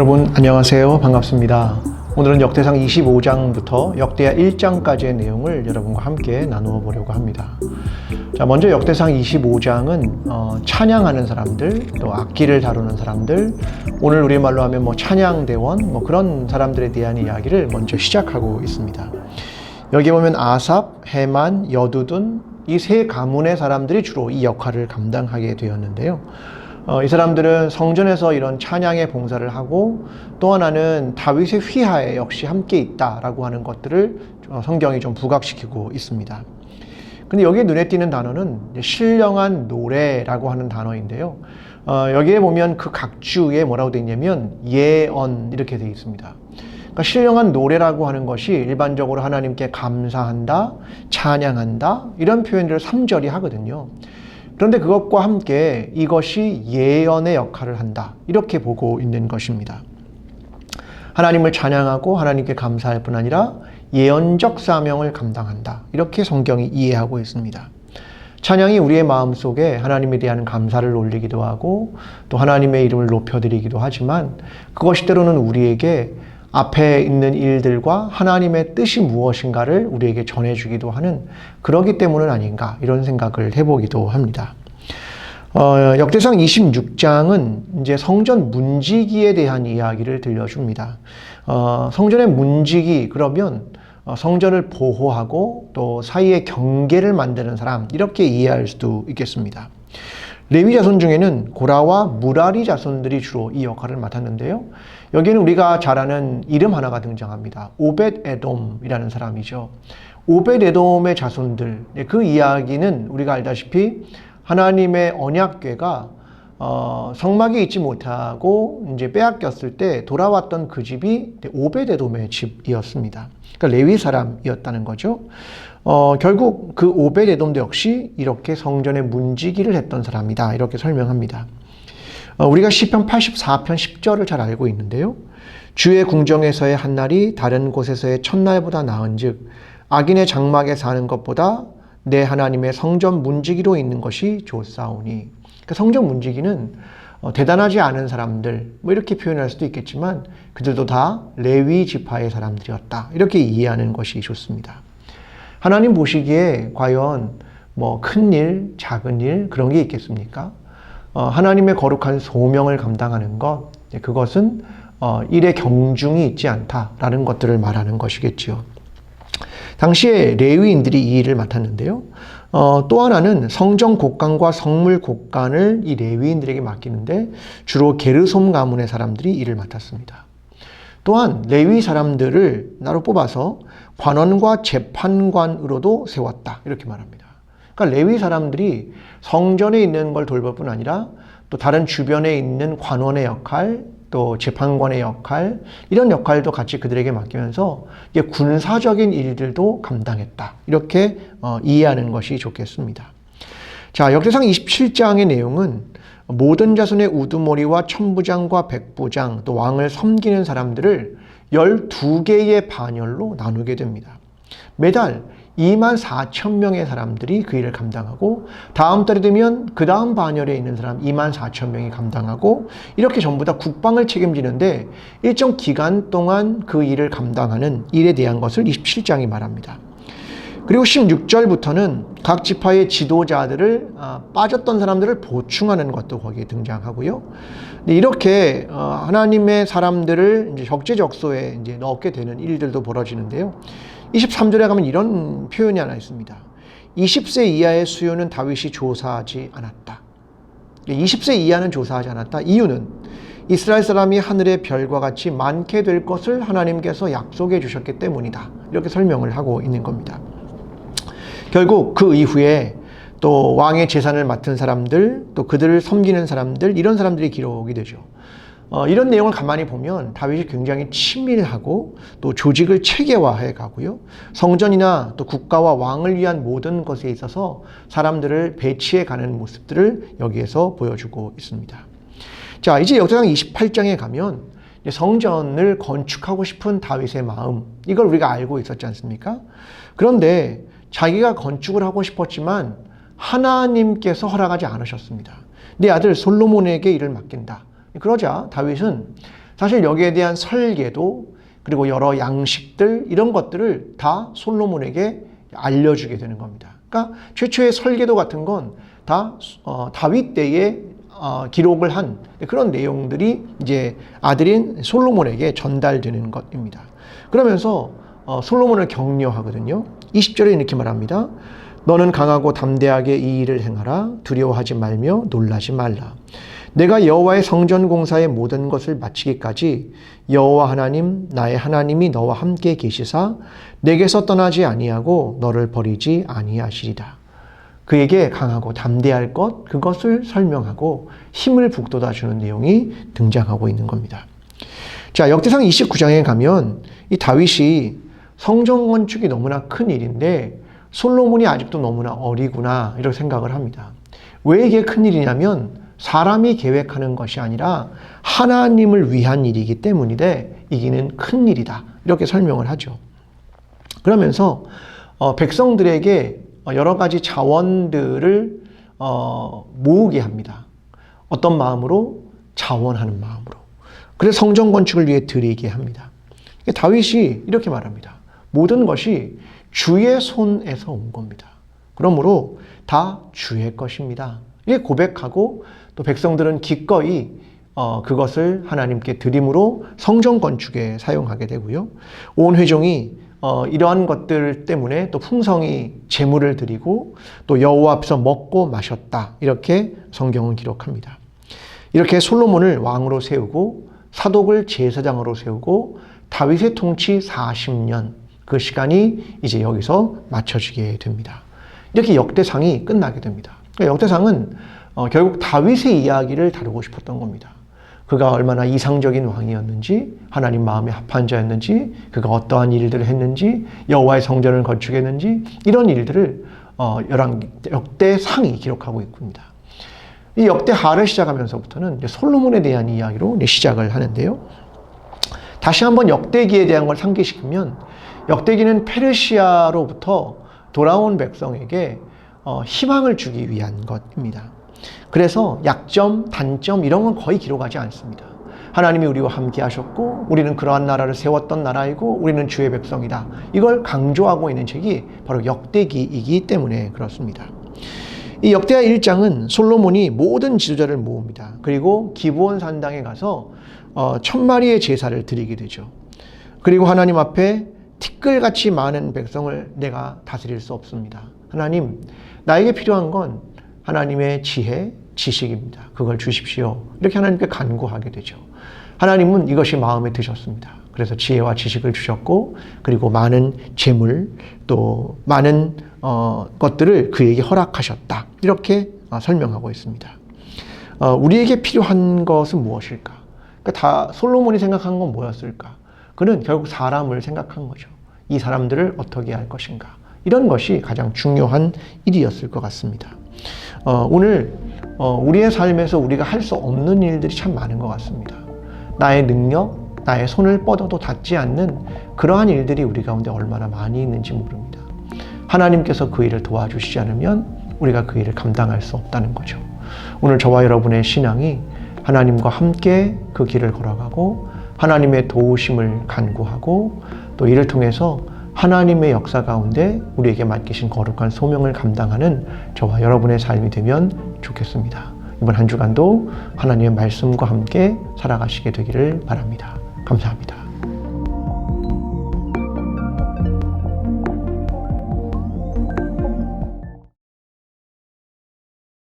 여러분 안녕하세요. 반갑습니다. 오늘은 역대상 25장부터 역대하 1장까지의 내용을 여러분과 함께 나누어 보려고 합니다. 자, 먼저 역대상 25장은 어, 찬양하는 사람들, 또 악기를 다루는 사람들, 오늘 우리말로 하면 뭐 찬양대원, 뭐 그런 사람들에 대한 이야기를 먼저 시작하고 있습니다. 여기 보면 아삽, 해만, 여두둔 이 세 가문의 사람들이 주로 이 역할을 감당하게 되었는데요. 어, 이 사람들은 성전에서 이런 찬양의 봉사를 하고 또 하나는 다윗의 휘하에 역시 함께 있다라고 하는 것들을 어, 성경이 좀 부각시키고 있습니다. 근데 여기에 눈에 띄는 단어는 신령한 노래라고 하는 단어인데요. 어, 여기에 보면 그 각주에 뭐라고 되어 있냐면 예언 이렇게 되어 있습니다. 그러니까 신령한 노래라고 하는 것이 일반적으로 하나님께 감사한다, 찬양한다 이런 표현들을 3절이 하거든요. 그런데 그것과 함께 이것이 예언의 역할을 한다. 이렇게 보고 있는 것입니다. 하나님을 찬양하고 하나님께 감사할 뿐 아니라 예언적 사명을 감당한다. 이렇게 성경이 이해하고 있습니다. 찬양이 우리의 마음 속에 하나님에 대한 감사를 올리기도 하고 또 하나님의 이름을 높여드리기도 하지만 그것이 때로는 우리에게 앞에 있는 일들과 하나님의 뜻이 무엇인가를 우리에게 전해주기도 하는 그러기 때문은 아닌가 이런 생각을 해보기도 합니다. 어, 역대상 26장은 이제 성전 문지기에 대한 이야기를 들려줍니다. 어, 성전의 문지기 그러면 어, 성전을 보호하고 또 사이에 경계를 만드는 사람 이렇게 이해할 수도 있겠습니다. 레위 자손 중에는 고라와 무라리 자손들이 주로 이 역할을 맡았는데요. 여기는 우리가 잘 아는 이름 하나가 등장합니다. 오벳 에돔이라는 사람이죠. 오벳 에돔의 자손들 그 이야기는 우리가 알다시피 하나님의 언약궤가 어, 성막에 있지 못하고 이제 빼앗겼을 때 돌아왔던 그 집이 오베데돔의 집이었습니다. 그러니까 레위 사람이었다는 거죠. 어, 결국 그 오베데돔도 역시 이렇게 성전의 문지기를 했던 사람이다. 이렇게 설명합니다. 어, 우리가 시편 84편 10절을 잘 알고 있는데요. 주의 궁정에서의 한 날이 다른 곳에서의 첫날보다 나은즉 악인의 장막에 사는 것보다 내 하나님의 성전 문지기로 있는 것이 좋사오니 그 성전 문지기는 어, 대단하지 않은 사람들 뭐 이렇게 표현할 수도 있겠지만 그들도 다 레위 지파의 사람들이었다 이렇게 이해하는 것이 좋습니다. 하나님 보시기에 과연 뭐 큰 일, 작은 일 그런 게 있겠습니까? 어, 하나님의 거룩한 소명을 감당하는 것 그것은 어, 일의 경중이 있지 않다라는 것들을 말하는 것이겠지요. 당시에 레위인들이 이 일을 맡았는데요. 어, 또 하나는 성정 곡간과 성물 곡간을 이 레위인들에게 맡기는데 주로 게르솜 가문의 사람들이 이를 맡았습니다. 또한 레위 사람들을 나로 뽑아서 관원과 재판관으로도 세웠다. 이렇게 말합니다. 그러니까 레위 사람들이 성전에 있는 걸 돌볼 뿐 아니라 또 다른 주변에 있는 관원의 역할, 또 재판관의 역할 이런 역할도 같이 그들에게 맡기면서 이게 군사적인 일들도 감당했다 이렇게 어, 이해하는 것이 좋겠습니다. 자 역대상 27장의 내용은 모든 자손의 우두머리와 천부장과 백부장 또 왕을 섬기는 사람들을 12개의 반열로 나누게 됩니다. 매달 2만 4천 명의 사람들이 그 일을 감당하고 다음 달이 되면 그 다음 반열에 있는 사람 2만 4천 명이 감당하고 이렇게 전부 다 국방을 책임지는데 일정 기간 동안 그 일을 감당하는 일에 대한 것을 27장이 말합니다. 그리고 16절부터는 각 지파의 지도자들을 아, 빠졌던 사람들을 보충하는 것도 거기에 등장하고요. 이렇게 어, 하나님의 사람들을 이제 적재적소에 이제 넣게 되는 일들도 벌어지는데요. 23절에 가면 이런 표현이 하나 있습니다. 20세 이하의 수요는 다윗이 조사하지 않았다. 20세 이하는 조사하지 않았다. 이유는 이스라엘 사람이 하늘의 별과 같이 많게 될 것을 하나님께서 약속해 주셨기 때문이다. 이렇게 설명을 하고 있는 겁니다. 결국 그 이후에 또 왕의 재산을 맡은 사람들, 또 그들을 섬기는 사람들, 이런 사람들이 기록이 되죠. 어, 이런 내용을 가만히 보면 다윗이 굉장히 친밀하고 또 조직을 체계화해 가고요. 성전이나 또 국가와 왕을 위한 모든 것에 있어서 사람들을 배치해 가는 모습들을 여기에서 보여주고 있습니다. 자, 이제 역사상 28장에 가면 성전을 건축하고 싶은 다윗의 마음, 이걸 우리가 알고 있었지 않습니까? 그런데 자기가 건축을 하고 싶었지만 하나님께서 허락하지 않으셨습니다. 내 아들 솔로몬에게 일을 맡긴다. 그러자 다윗은 사실 여기에 대한 설계도 그리고 여러 양식들 이런 것들을 다 솔로몬에게 알려주게 되는 겁니다. 그러니까 최초의 설계도 같은 건다 어, 다윗 때에 어, 기록을 한 그런 내용들이 이제 아들인 솔로몬에게 전달되는 것입니다. 그러면서 어, 솔로몬을 격려하거든요. 20절에 이렇게 말합니다. 너는 강하고 담대하게 이 일을 행하라. 두려워하지 말며 놀라지 말라. 내가 여호와의 성전 공사의 모든 것을 마치기까지 여호와 하나님 나의 하나님이 너와 함께 계시사 내게서 떠나지 아니하고 너를 버리지 아니하시리라. 그에게 강하고 담대할 것 그것을 설명하고 힘을 북돋아 주는 내용이 등장하고 있는 겁니다. 자, 역대상 29장에 가면 이 다윗이 성전 건축이 너무나 큰 일인데 솔로몬이 아직도 너무나 어리구나 이렇게 생각을 합니다. 왜 이게 큰 일이냐면 사람이 계획하는 것이 아니라 하나님을 위한 일이기 때문인데 이기는 큰 일이다 이렇게 설명을 하죠. 그러면서 어, 백성들에게 여러 가지 자원들을 어, 모으게 합니다. 어떤 마음으로 자원하는 마음으로. 그래서 성전 건축을 위해 드리게 합니다. 다윗이 이렇게 말합니다. 모든 것이 주의 손에서 온 겁니다. 그러므로 다 주의 것입니다. 이렇게 고백하고 또 백성들은 기꺼이 어, 그것을 하나님께 드림으로 성전 건축에 사용하게 되고요. 온 회종이 어, 이러한 것들 때문에 또 풍성이 재물을 드리고 또 여호와 앞에서 먹고 마셨다 이렇게 성경은 기록합니다. 이렇게 솔로몬을 왕으로 세우고 사독을 제사장으로 세우고 다윗의 통치 40년 그 시간이 이제 여기서 맞춰지게 됩니다. 이렇게 역대상이 끝나게 됩니다. 그러니까 역대상은 어, 결국 다윗의 이야기를 다루고 싶었던 겁니다. 그가 얼마나 이상적인 왕이었는지, 하나님 마음에 합한 자였는지, 그가 어떠한 일들을 했는지, 여호와의 성전을 건축했는지 이런 일들을 어, 열왕 역대상이 기록하고 있습니다. 이 역대하를 시작하면서부터는 솔로몬에 대한 이야기로 시작을 하는데요. 다시 한번 역대기에 대한 걸 상기시키면 역대기는 페르시아로부터 돌아온 백성에게 어, 희망을 주기 위한 것입니다. 그래서 약점, 단점 이런 건 거의 기록하지 않습니다. 하나님이 우리와 함께 하셨고 우리는 그러한 나라를 세웠던 나라이고 우리는 주의 백성이다. 이걸 강조하고 있는 책이 바로 역대기이기 때문에 그렇습니다. 이 역대하 1장은 솔로몬이 모든 지도자를 모읍니다. 그리고 기브온 산당에 가서 어, 천 마리의 제사를 드리게 되죠. 그리고 하나님 앞에 티끌같이 많은 백성을 내가 다스릴 수 없습니다. 하나님, 나에게 필요한 건 하나님의 지혜, 지식입니다. 그걸 주십시오. 이렇게 하나님께 간구하게 되죠. 하나님은 이것이 마음에 드셨습니다. 그래서 지혜와 지식을 주셨고, 그리고 많은 재물, 또 많은 어, 것들을 그에게 허락하셨다. 이렇게 어, 설명하고 있습니다. 어, 우리에게 필요한 것은 무엇일까? 그러니까 다 솔로몬이 생각한 건 뭐였을까? 그는 결국 사람을 생각한 거죠. 이 사람들을 어떻게 할 것인가? 이런 것이 가장 중요한 일이었을 것 같습니다. 어, 오늘 어, 우리의 삶에서 우리가 할 수 없는 일들이 참 많은 것 같습니다. 나의 능력, 나의 손을 뻗어도 닿지 않는 그러한 일들이 우리 가운데 얼마나 많이 있는지 모릅니다. 하나님께서 그 일을 도와주시지 않으면 우리가 그 일을 감당할 수 없다는 거죠. 오늘 저와 여러분의 신앙이 하나님과 함께 그 길을 걸어가고 하나님의 도우심을 간구하고 또 이를 통해서 하나님의 역사 가운데 우리에게 맡기신 거룩한 소명을 감당하는 저와 여러분의 삶이 되면 좋겠습니다. 이번 한 주간도 하나님의 말씀과 함께 살아가시게 되기를 바랍니다. 감사합니다.